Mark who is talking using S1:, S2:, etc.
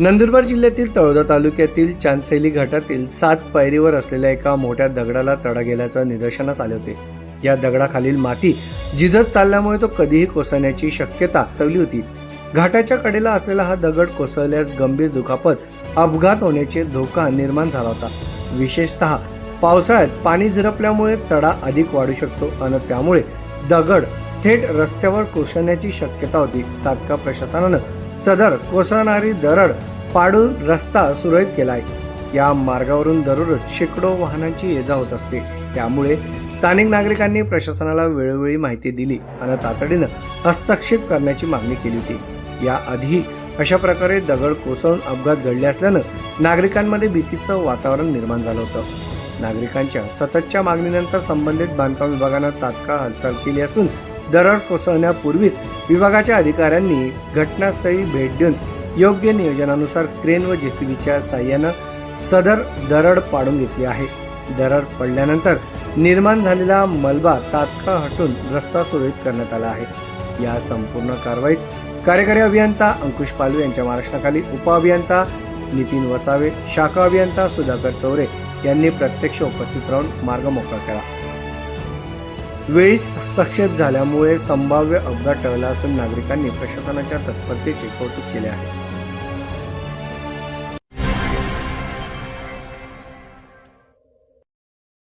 S1: नंदुरबार जिल्ह्यातील तळोदा तालुक्यातील चांदसैली घाटातील सात पायरीवर असलेल्या एका मोठ्या दगडाला तडा गेल्याचं निदर्शनास आले होते. या दगडाखालील माती जिजत चालल्यामुळे तो कधीही कोसळण्याची शक्यता वर्तवली होती. घाटाच्या कडेला असलेला हा दगड कोसळल्यास गंभीर दुखापत अपघात होण्याचे धोका निर्माण झाला होता. विशेषतः पावसाळ्यात पाणी झिरपल्यामुळे तडा अधिक वाढू शकतो आणि त्यामुळे दगड थेट रस्त्यावर कोसळण्याची शक्यता होती तात्काळ प्रशासनानं सदर कोसळणारी दरड पाडून रस्ता सुरळीत केलाय. या मार्गावरून दररोज शेकडो वाहनांची ये जा होत असते. त्यामुळे स्थानिक नागरिकांनी प्रशासनाला वेळोवेळी माहिती दिली आणि तातडीनं हस्तक्षेप करण्याची मागणी केली होती. याआधी अशा प्रकारे दगड कोसळून अपघात घडले असल्यानं नागरिकांमध्ये भीतीचं वातावरण निर्माण झालं होतं. नागरिकांच्या सततच्या मागणीनंतर संबंधित बांधकाम विभागानं तात्काळ हालचाल केली असून दरड कोसळण्यापूर्वीच विभागाच्या अधिकाऱ्यांनी घटनास्थळी भेट देऊन योग्य नियोजनानुसार क्रेन व जेसीबीच्या साह्यानं सदर दरड पाडून घेतली आहे. दरड पडल्यानंतर निर्माण झालेला मलबा तात्काळ हटून रस्ता सुरळीत करण्यात आला आहे. या संपूर्ण कारवाईत कार्यकारी अभियंता अंकुश पालवे यांच्या महाराष्ट्राखाली उपअभियंता नितीन वसावे शाखा अभियंता सुधाकर चौरे यांनी प्रत्यक्ष उपस्थित राहून मार्ग मोकळा केला. वेळीच हस्तक्षेप झाल्यामुळे संभाव्य अपघात टळला असून नागरिकांनी प्रशासनाच्या तत्परतेचे कौतुक केले आहे.